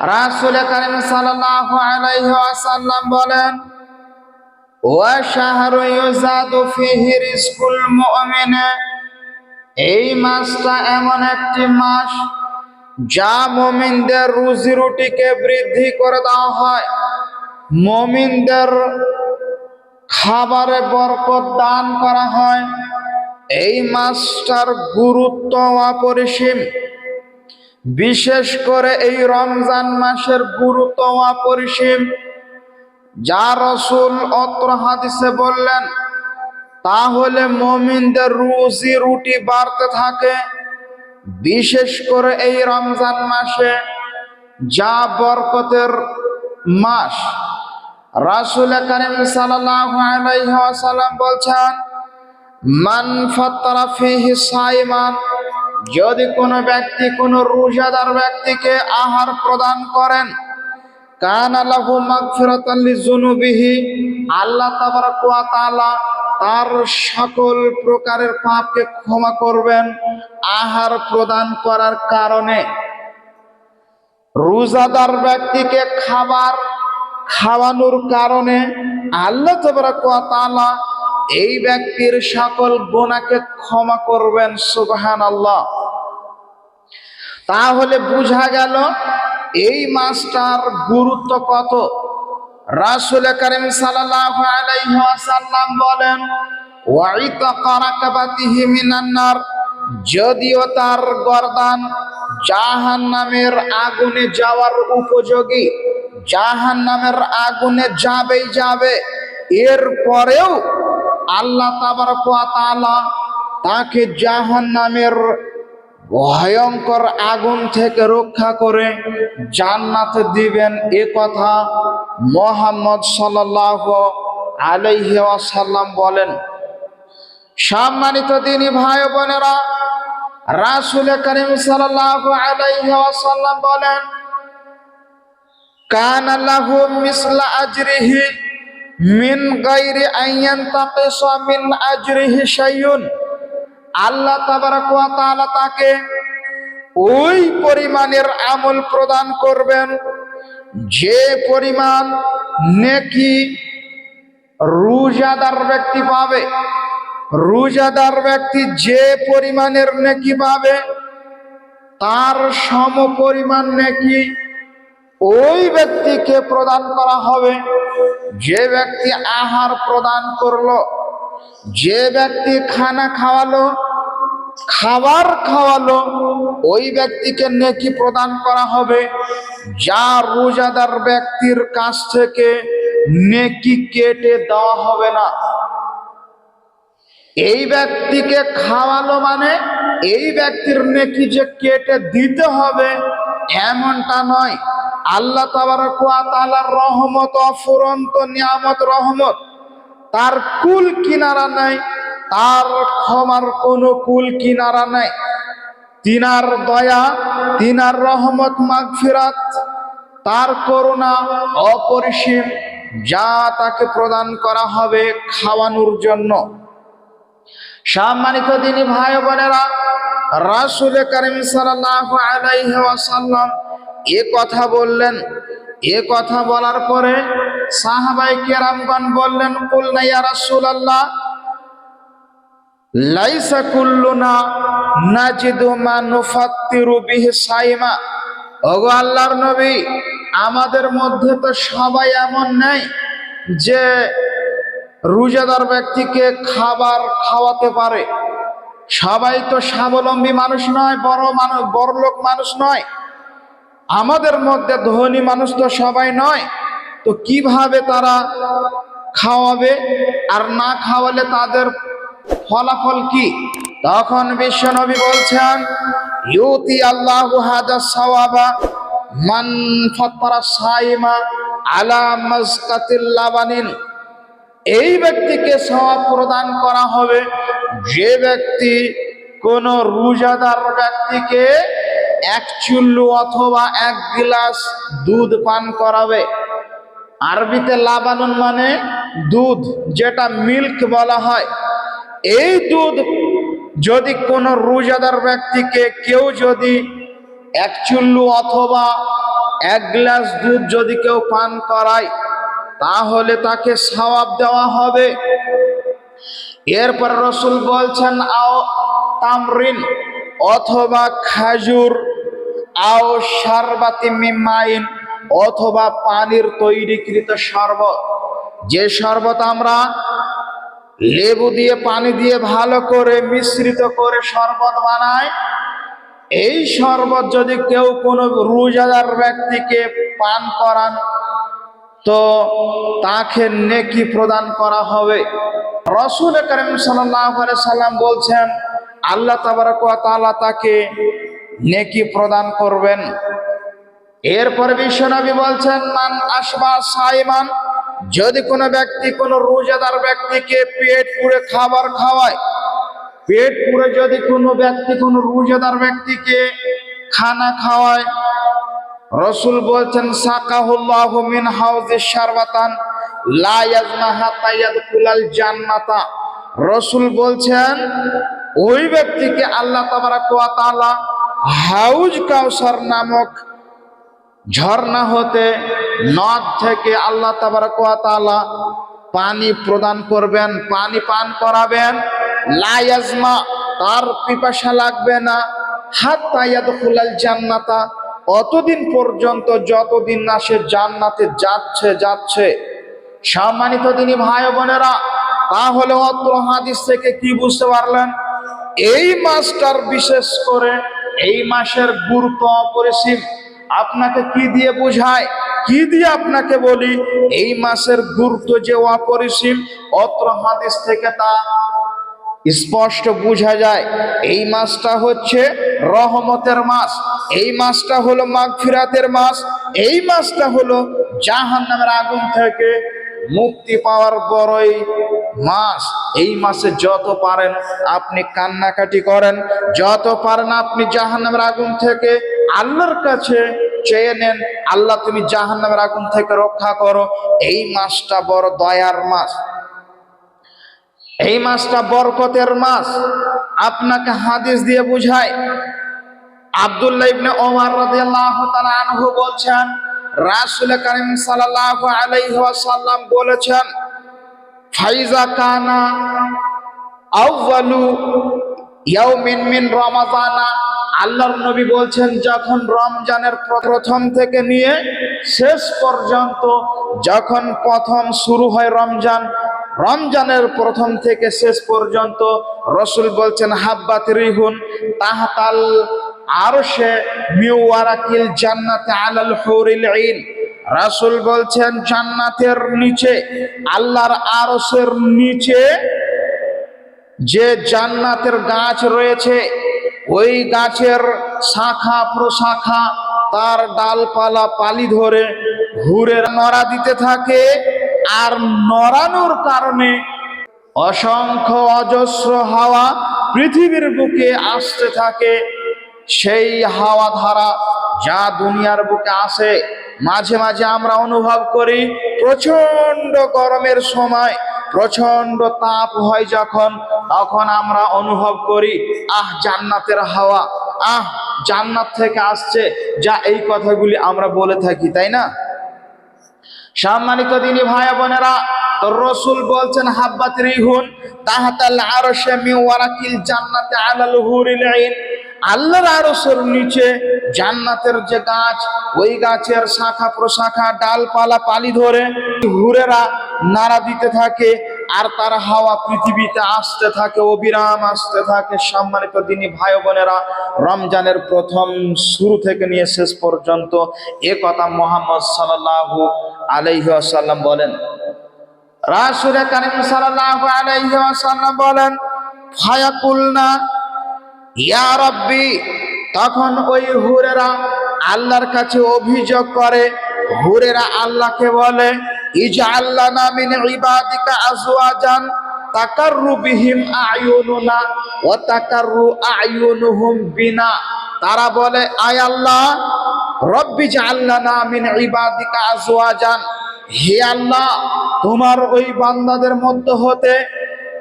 রাসূল করিম সাল্লাল্লাহু আলাইহি ওয়াসাল্লাম বলেন, ওয়া শাহরু ইউজাদু ফিহি রিজকুল মুমিন। এই মাসটা এমন একটি মাস যা মুমিনদের রুজি রুটিকে বৃদ্ধি করে দেওয়া হয়। মুমিনদের খাবারে বরকত দান করা হয়। এই মাসটার গুরুত্ব অপরিসীম। বিশেষ করে এই রমজান মাসের গুরুত্ব অপরিসীম। যা রসুল অত্র হাদিসে বললেন, তাহলে মমিনদের রুজি রুটি বাড়তে থাকে। বিশেষ করে এই রমজান মাসে যা বরকতের মাস। রাসুল করিম ওয়াসাল্লাম বলছেন, মান ফাত্তারা ফিহি সাইমান যদি কোনো ব্যক্তি কোনো রোজাদার ব্যক্তিকে আহার প্রদান করেন, কানা আল্লাহ তাবারাক ওয়া তাআলা তার সকল প্রকারের পাপকে ক্ষমা করবেন আহার প্রদান করার কারণে। রোজাদার ব্যক্তিকে খাবার খাওয়ানোর কারণে আল্লাহ তাআলা এই ব্যক্তির সকল গোনাকে ক্ষমা করবেন, সুবহানাল্লাহ। তাহলে বুঝা গেল, এই মাসটার গুরুত্ব কত? রাসূল করিম ওয়াসাল্লাম বলেন যদিও তার গর্দান জাহান্নামের আগুনে যাওয়ার উপযোগী, জাহান্নামের আগুনে যাবেই যাবে এর পরেও আল্লাহ তাকে জাহান্নামের ভয়ঙ্কর আগুন থেকে রক্ষা করে জান্নাতে দিবেন। এ কথা মোহাম্মদ সাল্লাল্লাহু আলাইহি ওয়াসাল্লাম বলেন। সম্মানিত দিনী ভাই বোনেরা, রাসূল করিম সাল্লাল্লাহু আলাইহি ওয়াসাল্লাম বলেন, কান লাহু মিসলা আজরিহি মিন গায়রি আইয়ান তাকিসা মিন আজরিহি শাইউন। আল্লাহ তাবারাক ওয়া তাআলা তাকে ওই পরিমাণের আমল প্রদান করবেন, যে পরিমাণ নেকি রোজাদার ব্যক্তি পাবে। রোজাদার ব্যক্তি যে পরিমাণের নেকি পাবে, তার সম পরিমাণ নেকি ওই ব্যক্তিকে প্রদান করা হবে। যে ব্যক্তি আহার প্রদান করল, যে ব্যক্তি খানা খাওয়ালো, খাবার খাওয়ালো, ওই ব্যক্তিকে নেকি প্রদান করা হবে। যা রোজাদার ব্যক্তির কাছ থেকে নেকি কেটে দেওয়া হবে না। এই ব্যক্তিকে খাওয়ালো মানে এই ব্যক্তির নেকি যে কেটে দিতে হবে, এমনটা নয়। আল্লাহ তাআলার রহমত, অফুরন্ত নিয়ামত, রহমত। তার কুল কিনারা নাই, তার ক্ষমার কোনো কুল কিনারা নাই। তিনার দয়া, তিনার রহমত মাগফিরাত, তার করুণা অপরিসীম, যা তাকে প্রদান করা হবে খাওয়ানোর জন্য। সম্মানিত দিনী ভাই বোনেরা, রাসূল করিম সাল্লাল্লাহু আলাইহি ওয়াসাল্লাম এ কথা বললেন, এ কথা বলার পরে সাহাবাই কেরামগণ বললেন কুলনা ইয়া রাসূলুল্লাহ, লাইসা কুল্লুনা নাজিদু মা নুফাত্তিরু বিহি সাইমা। ওগো নবী, আমাদের মধ্যে তো সবাই এমন নেই যে রোজাদার ব্যক্তিকে খাবার খাওয়াতে পারে। সবাই তো স্বাবলম্বী মানুষ নয়, বড় মানুষ বড় লোক মানুষ নয়। আমাদের মধ্যে ধনী মানুষ তো সবাই নয়, তো কীভাবে তারা খাওয়াবে আর না খাওয়ালে তাদের ফলাফল কি? তখন বিশ্বনবী বলছেন, ইউতি আল্লাহ হাজা সওয়াবা মান ফাত্তারা সাইমা আলা মাসকাতিল লাবানিন। এই ব্যক্তিকে সওয়াব প্রদান করা হবে যে ব্যক্তি কোন রোজাদার ব্যক্তিকে এক চুল্লু অথবা এক গিলাস দুধ পান করাবে। আরবিতে লাবানুন মানে দুধ, যেটা মিল্ক বলা হয়। এই দুধ যদি কোনো রোজাদার ব্যক্তিকে কেউ যদি এক চুল্লু অথবা এক গ্লাস দুধ যদি কেউ পান করায়, তাহলে তাকে সওয়াব দেওয়া হবে। এরপর রসুল বলছেন, আও তামরিন অথবা খাজুর আও সারবাতি মিমাইন অথবা পানির তৈরিকৃত শরবত। যে শরবত আমরা লেবু দিয়ে, পানি দিয়ে ভালো করে মিশ্রিত করে শরবত বানাই, এই শরবত যদি কেউ কোনো রোজাদার ব্যক্তিকে পান করান, তো তাকে নেকি প্রদান করা হবে। রসুল করিম সাল্লাম বলছেন, আল্লাহ তালা তাকে নেকি প্রদান করবেন। এরপর বিশ্বনবী বলছেন, মান আসবা সাইমান, যদি কোনো ব্যক্তি, কোনো রোজাদার ব্যক্তিকে পেট পুড়ে খাবার খাওয়ায়, পেট পুড়ে যদি কোনো ব্যক্তি, কোনো রোজাদার ব্যক্তিকে খানা খাওয়ায়, রসুল বলছেন, সাকাহুল্লাহ হাউজে সারবাতান জান্নাতা। রসুল বলছেন, ওই ব্যক্তিকে আল্লাহ তাবারাক হাউজ কাউসার নামক ঝর্ণা হতে নদ থেকে আল্লাহ তাবারাক ওয়া পানি প্রদান করবেন, পানি পান করাবেন। লা ইয়াজমা, তার পিপাসা লাগবে না। হাত্তা ইয়াদখুলাল জান্নাতা, অতদিন পর্যন্ত যতদিন না সে জান্নাতে যাচ্ছে যাচ্ছে। সম্মানিত তিনি ভাই বোনেরা, তাহলে অত্র হাদিস থেকে কি বুঝতে পারলেন? এই মাসটার বিশেষ করে এই মাসের গুরুত্ব অপরিসীম। আপনাকে কি দিয়ে বোঝায়? কি দিয়ে আপনাকে বলি? এই মাসের গুরুত্ব যে অপরিসীম, অত্র হাদিস থেকে তা স্পষ্ট বোঝা যায়। এই মাসটা হচ্ছে রহমতের মাস। এই মাসটা হলো মাগফিরাতের মাস। এই মাসটা হলো জাহান নামের আগুন থেকে মুক্তি পাওয়ার বড়ই মাস, এই মাসে যত পারেন আপনি কান্নাকাটি করেন, যত পারেন আপনি জাহান নামের আগুন থেকে আল্লাহর কাছে চেয়ে নেন, আল্লাহ তুমি জাহান নামের আগুন থেকে রক্ষা করো। এই মাসটা বড় দয়ার মাস। এই মাসটা বরকতের মাস। আপনাকে হাদিস দিয়ে বুঝায় আব্দুল্লাহ ইবনে ওমর রাদিয়াল্লাহু তাআলা আনহু বলছেন রাসূল করিম সাল্লাল্লাহু আলাইহি ওয়াসাল্লাম বলেছেন, ফাইজা কানা আউয়ালু ইয়াউমিন মিন রমাজানা। আল্লাহর নবী বলছেন, যখন রমজানের প্রথম থেকে নিয়ে শেষ পর্যন্ত যখন প্রথম শুরু হয় রমজান, রমজানের প্রথম থেকে শেষ পর্যন্ত রসুল বলছেন, হাব্বাত রিহুন তাহাতাল আরশে মিওয়ারাকিল জান্নাতে আলাল হুরিল আইন রাসূল বলছেন, জান্নাতের নিচে, আল্লাহর আরশের নিচে যে জান্নাতের গাছ রয়েছে, ওই গাছের শাখা প্রশাখা তার ডালপালা পালি ধরে ঘুরে নড়া দিতে থাকে আর নড়ানোর কারণে অসংখ্য অজস্র হাওয়া পৃথিবীর বুকে আসতে থাকে। সেই হাওয়া ধারা যা দুনিয়ার বুকে আসে, মাঝে মাঝে আমরা অনুভব করি প্রচণ্ড গরমের সময় প্রচণ্ড তাপ হয় যখন, তখন আমরা অনুভব করি, আহ, জান্নাতের হাওয়া, আহ, জান্নাত থেকে আসছে, যা এই কথাগুলি আমরা বলে থাকি, তাই না? সম্মানিত দিনী ভাই বোনেরা, তো রসুল বলছেন, হাব্বাত রিহুন তাহাতাল আরশে মি ওয়ারাকিল জান্নাতে আলাল হুরিল আইন। আল্লাহর আরশের নিচে জান্নাতের যে গাছ, ওই গাছের শাখা প্রশাখা, ডালপালা পালি ধরে হুরেরা নাড়া দিতে থাকে আর তার হাওয়া পৃথিবীতে আসতে থাকে, অবিরাম আসতে থাকে। সম্মানিত দিনী ভাই বোনেরা রমজানের প্রথম শুরু থেকে নিয়ে শেষ পর্যন্ত এ কথা মোহাম্মদ সাল্লাল্লাহু আলাইহি আসাল্লাম বলেন। রাসূল কারীম সাল্লাল্লাহু আলাইহি ওয়াসাল্লাম বলেন, ফায়াকুলনা ইয়া রাব্বি, তখন ওই হুরেরা আল্লাহর কাছে অভিযোগ করে। হুরেরা আল্লাহকে বলে বিনা। তারা বলে, আয় আল্লাহ, রব্বি জাআল্লানা মিন ইবাদিকা আজওয়াজান। হে আল্লাহ, তোমার ওই বান্দাদের মধ্য হতে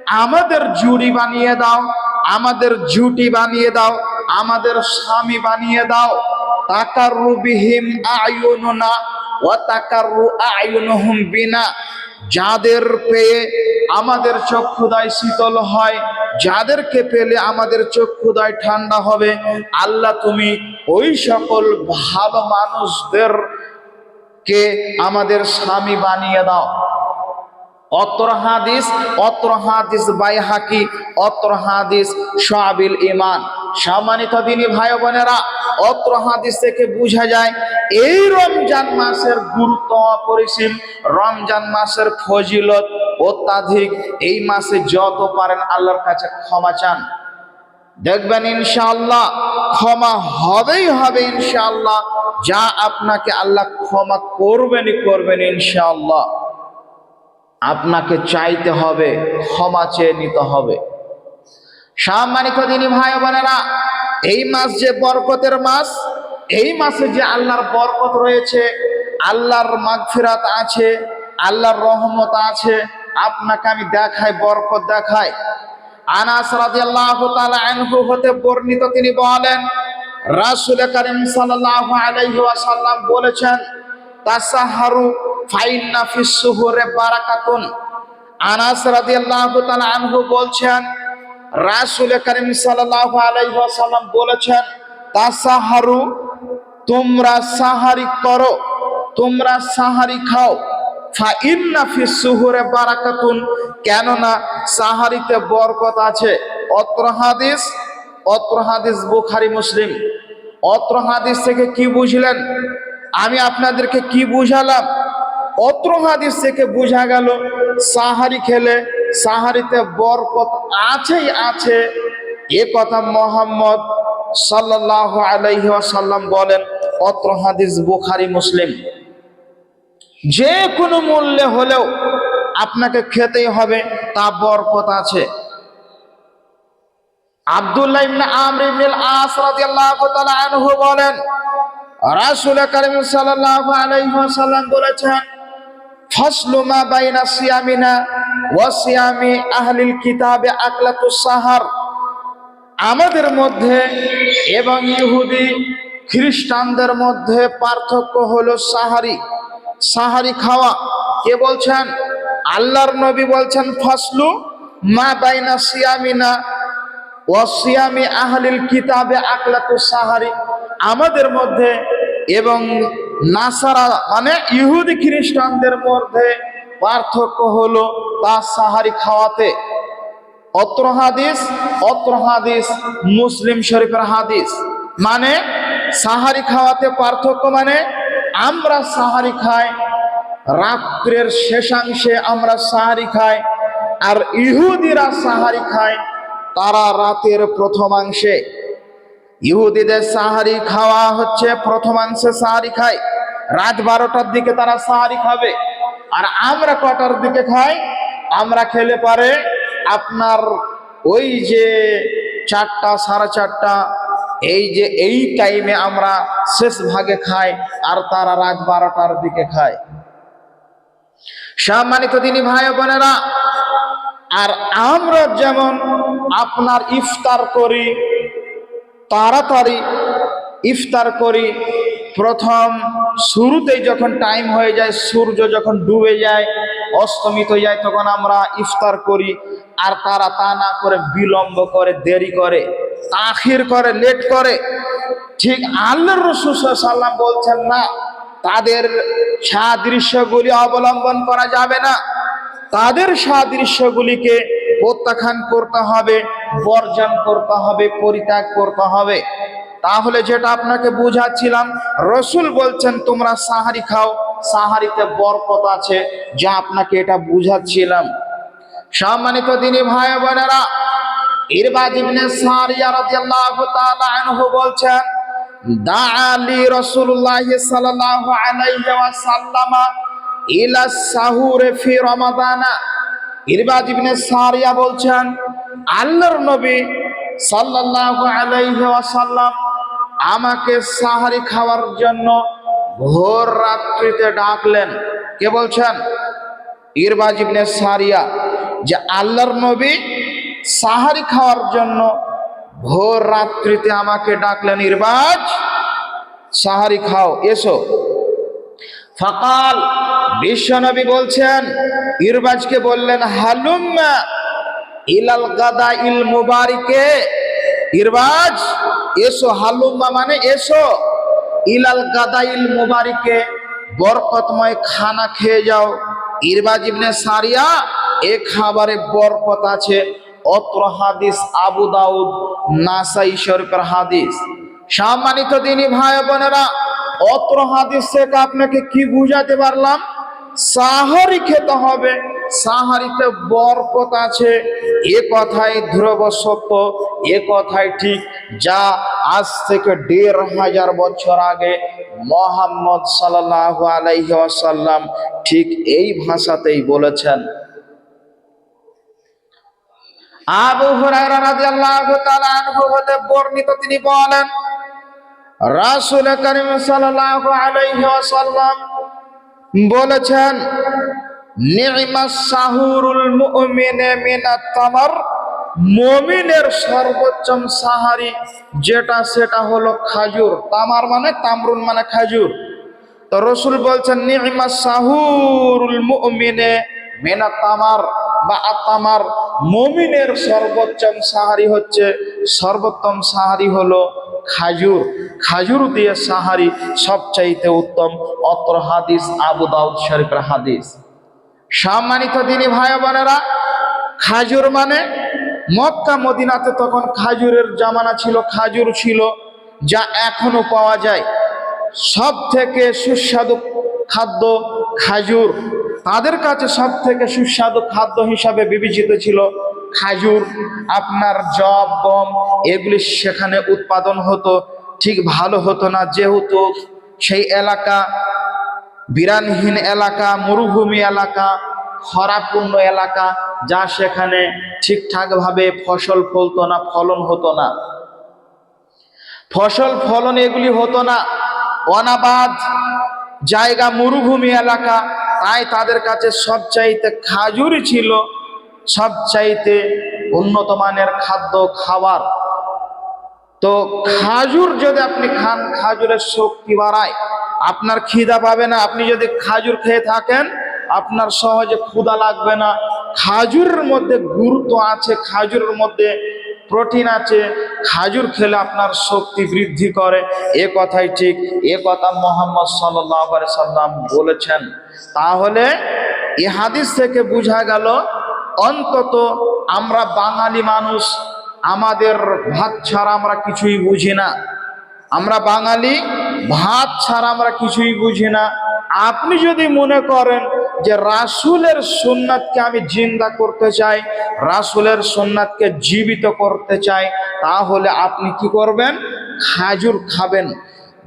আমাদের জুড়ি বানিয়ে দাও। আমাদের জুটি বানিয়ে দাও, আমাদের স্বামী বানিয়ে দাও। তাকার তাকাররু বিহিম আয়ুনুনা ওয়া তাকাররু আয়ুনুহুম বিনা। যাদের পেয়ে আমাদের চক্ষুদায় শীতল হয়, যাদেরকে পেলে আমাদের চক্ষুদায় ঠান্ডা হবে, আল্লাহ তুমি ওই সকল ভালো মানুষদের কে আমাদের স্বামী বানিয়ে দাও। অত্র হাদিস অত্র হাদিস বাই হাকি অত্র হাদিস সাবিল ইমান সম্মানিত দিনী ভাই বোনেরা, অত্র হাদিস থেকে বোঝা যায়, এই রমজান মাসের গুরুত্ব অপরিসীম। রমজান মাসের ফজিলত অত্যাধিক। এই মাসে যত পারেন আল্লাহর কাছে ক্ষমা চান। দেখবেন ইনশাআল্লাহ, ক্ষমা হবেই হবে ইনশাআল্লাহ। যা আপনাকে আল্লাহ ক্ষমা করবেনই করবেন ইনশাআল্লাহ। আপনাকে চাইতে হবে, ক্ষমা চেয়ে নিতে হবে। সম্মানিত দিনী ভাই বোনেরা, এই মাস যে বরকতের মাস, এই মাসে যে আল্লাহর বরকত রয়েছে, আল্লাহর মাগফিরাত আছে, আল্লাহর রহমত আছে, আপনাকে আমি দেখাই, বরকত দেখাই। আনাস রাদিয়াল্লাহু তাআলা আনহু হতে বর্ণিত তিনি বলেন, রাসূল করিম সাল্লাল্লাহু আলাইহি ওয়াসাল্লাম বলেছেন, তাসাহারু ফাইন্না ফিস সুহুরে বারাকাতুন। আনাস বলছেন করিম বলেছেন তোমরা সাহারি করো, তোমরা সাহারি খাও। কেননা সাহারিতে বরকত আছে। অত্র হাদিস অত্র হাদিস বুখারী, মুসলিম। অত্র হাদিস থেকে কি বুঝলেন? আমি আপনাদেরকে কি বুঝালাম? অত্র হাদিস থেকে বোঝা গেল, সাহারি খেলে সাহারিতে বরকত আছেই আছে। এ কথা মোহাম্মদ সাল্লাল্লাহু আলাইহি ওয়াসাল্লাম বলেন, অত্র হাদিস বুখারী, মুসলিম। যে কোনো মূল্যে হলেও আপনাকে খেতেই হবে, তা বরকত আছে। আব্দুল্লাহ ইবনে আমর ইবনে আস রাদিয়াল্লাহু তাআলা আনহু বলেন, রাসূল কারীম সাল্লাল্লাহু আলাইহি ওয়াসাল্লাম বলেছেন ফাসলু মা বাইনা সিয়ামিনা ওয়া সিয়ামি আহলিল কিতাবে আকলাতুস সাহার। আমাদের মধ্যে এবং ইহুদি খ্রিস্টানদের মধ্যে পার্থক্য হলো সাহারি। সাহারি খাওয়া। কে বলছেন? আল্লাহর নবী বলছেন, ফাসলু মা বাইনা সিয়ামিনা ওয়াসিয়ামি আহলিল কিতাবে আকলাতু সাহারি। আমাদের মধ্যে এবং নাসারা মানে ইহুদি খ্রিস্টানদের মধ্যে পার্থক্য হলো তা সাহারি খাওয়াতে। অত্র হাদিস অত্র হাদিস মুসলিম শরীফের হাদিস। মানে সাহারি খাওয়াতে পার্থক্য মানে আমরা সাহারি খাই, রাত্রের শেষাংশে আমরা সাহারি খাই, আর ইহুদিরা সাহারি খায় তারা রাতের প্রথমাংশে। ইহুদিদের সাহারি খাওয়া হচ্ছে প্রথমাংশে সাহারি খায়। রাত বারোটার দিকে তারা সাহারি খাবে। আর আমরা কটার দিকে খাই? আমরা খেলে পারে আপনার ওই যে চারটা, সাড়ে চারটা, এই যে এই টাইমে আমরা শেষ ভাগে খাই, আর তারা রাত বারোটার দিকে খায়। সম্মানিত তিনি ভাই বোনেরা, আর আমরা যেমন আপনার ইফতার করি তাড়াতাড়ি ইফতার করি। প্রথম শুরুতেই যখন টাইম হয়ে যায়, সূর্য যখন ডুবে যায়, অস্তমিত যায়, তখন আমরা ইফতার করি। আর তারা তা না করে বিলম্ব করে, দেরি করে তাখির করে লেট করে। ঠিক আল্লাহ রসুল সাল্লাম বলছেন না, তাদের সাদৃশ্যগুলি অবলম্বন করা যাবে না। তাদের সাদৃশ্যগুলিকে প্রত্যাখ্যান করতে হবে। বর্জন করতে হবে, পরিত্যাগ করতে হবে। তাহলে যেটা আপনাকে বুঝাচ্ছিলাম, রসুল বলছেন, তোমরা সাহারি খাও, সাহারিতে বরকত আছে। যা আপনাকে এটা বুঝাচ্ছিলাম। সম্মানিত দিনী ভাই বোনেরা ইরবাজ বলছেন রমাদানা। সারিয়া বলছেন আল্লাহর নবী সাল্লাল্লাহু আলাইহি ওয়াসাল্লাম আমাকে সাহারি খাওয়ার জন্য ভোর রাত্রিতে ডাকলেন। কে বলছেন? ইরবাজ ইবনে সারিয়া, যে আল্লাহর নবী সাহারি খাওয়ার জন্য ভোর রাত্রিতে আমাকে ডাকলেন, ইরবাজ, সাহারি খাও, এসো। ফাকাল বিশ্বনবী বলছেন, ইরবাজকে বললেন, হালুম্মা ইলাল গাদা ইল মুবারিকে। ইরবাজ, এসো হালুম্মা মানে এসো। ইলাল গাদা ইল মুবারিকে, বরকতময় খানা খেয়ে যাও। ইরবাজ ইবনে সারিয়া, এ খাবারে বরকত আছে। অত্র হাদিস আবু দাউদ, নাসাই শরীফের হাদিস। সম্মানিত দিনী ভাই বোনেরা, অত্র হাদিস থেকে আপনাকে কি বুঝাতে পারলাম? সাহারি খেতে হবে। সাহারিতে বরকত আছে। এ কথাই ধ্রুব সত্য এ কথাই ঠিক। যা আজ থেকে দেড় হাজার বছর আগে মোহাম্মদ সাল্লাহ আলাইহি ওয়াসাল্লাম ঠিক এই ভাষাতেই বলেছেন। আবু হুরায়রা রাদিয়াল্লাহু তাআলা আনহু হতে বর্ণিত তিনি বলেন, রাসূল করিম সাল্লাল্লাহু আলাইহি ওয়াসাল্লাম বলেছেন মুমিনের সর্বোচ্চম সাহারি যেটা, সেটা হলো খাজুর। তামার মানে তামরুন মানে খাজুর। তো রসুল বলছেন নি'মাস সাহুরুল মুমিনে মিনাত তামার বা আতামার মমিনের সর্বোচ্চম সাহারি হচ্ছে, সর্বোত্তম সাহারি হলো খাজুর। খাজুর দিয়ে সাহারি সবচাইতে উত্তম, অত্র হাদিস আবু দাউদ শরীফের হাদিস। সম্মানিত দিনী ভাই বোনেরা, খাজুর মানে মক্কা, মদিনাতে তখন খাজুরের জামানা ছিল, খাজুর ছিল, যা এখনও পাওয়া যায়। সব থেকে সুস্বাদু খাদ্য খাজুর। তাদের কাছে সব থেকে সুস্বাদু খাদ্য হিসাবে বিবেচিত ছিল খাজুর। আপনার জব, গম, এগুলি সেখানে উৎপাদন হতো। ঠিক ভালো হতো না, যেহেতু সেই এলাকা বিরানহীন এলাকা, মরুভূমি এলাকা, খরাপূর্ণ এলাকা, যা সেখানে ঠিকঠাকভাবে ফসল ফলতো না, ফলন হতো না। ফসল ফলন এগুলি হতো না। অনাবাদ জায়গা, মরুভূমি এলাকা, তাই তাদের কাছে সবচাইতে খাজুরই ছিল সবচাইতে উন্নত মানের খাদ্য, খাবার। তো খাজুর যদি আপনি খান, খাজুরের শক্তি বাড়ায়। আপনার খিদা পাবে না, আপনি যদি খাজুর খেয়ে থাকেন, আপনার সহজে ক্ষুদা লাগবে না। খাজুরের মধ্যে গুরুত্ব আছে, খাজুরের মধ্যে প্রোটিন আছে। খাজুর খেলে আপনার শক্তি বৃদ্ধি করে। এ কথাই ঠিক, এ কথা মোহাম্মদ সাল্লাহ সাল্লাম বলেছেন। তাহলে এ হাদিস থেকে বোঝা গেল, অন্তত আমরা বাঙালি মানুষ, আমাদের ভাত ছাড়া আমরা কিছুই বুঝি না। আমরা বাঙালি ভাত ছাড়া আমরা কিছুই বুঝি না। আপনি যদি মনে করেন যে রাসুলের সোননাথকে আমি জিন্দা করতে চাই, রাসুলের সোননাথকে জীবিত করতে চাই, তাহলে আপনি কি করবেন? খাজুর খাবেন।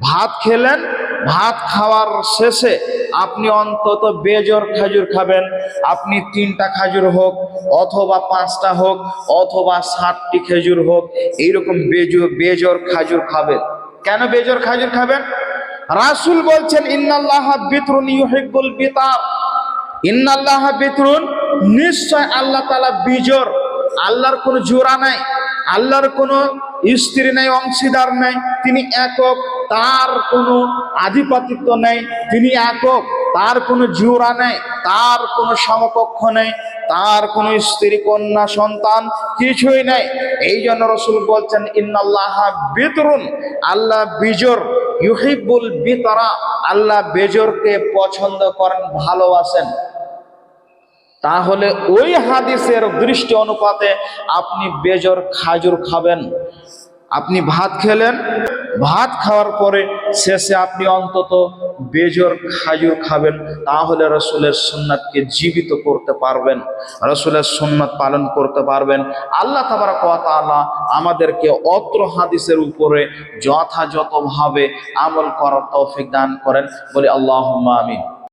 ভাত খেলেন, ভাত খাওয়ার শেষে আপনি অন্তত বেজর খাজুর খাবেন। আপনি তিনটা খাজুর হোক, অথবা পাঁচটা হোক, অথবা ষাটটি খেজুর হোক, এইরকম বেজর বেজর খাজুর খাবেন। কেন বেজর খাজুর খাবেন? রাসুল বলছেন, ইন্নাল্লাহ বিতরুন ইউহিব্বুল বিতার ইন্নাল্লাহ বিতরুন, নিশ্চয় আল্লাহ তাআলা বিজর। আল্লাহর কোনো জোড়া নাই, আল্লাহর কোনো স্ত্রী নেই, অংশীদার নেই, তিনি একক, তার কোনো আধিপত্য নেই, তিনি একক। তার কোনো জোড়া নেই, তার কোনো সমকক্ষ নেই, তার কোনো স্ত্রী, কন্যা, সন্তান কিছুই নেই। এই জন্য রসুল বলছেন, ইন্নাল্লাহ বিতরুন আল্লাহ বিজর ইউহিবুল বিতরা, আল্লাহ বেজরকে পছন্দ করেন, ভালোবাসেন। তাহলে ওই হাদিসের দৃষ্টি অনুপাতে আপনি বেজর খাজুর খাবেন। আপনি ভাত খেলেন, ভাত খাওয়ার পরে শেষে আপনি অন্তত বেজর খাজুর খাবেন, তাহলে রসুলের সুন্নাতকে জীবিত করতে পারবেন, রসুলের সুন্নাত পালন করতে পারবেন। আল্লাহ তাবার কথা আমাদেরকে অত্র হাদিসের উপরে যথাযথভাবে আমল করার তৌফিক দান করেন। বলে আল্লাহ আমিন।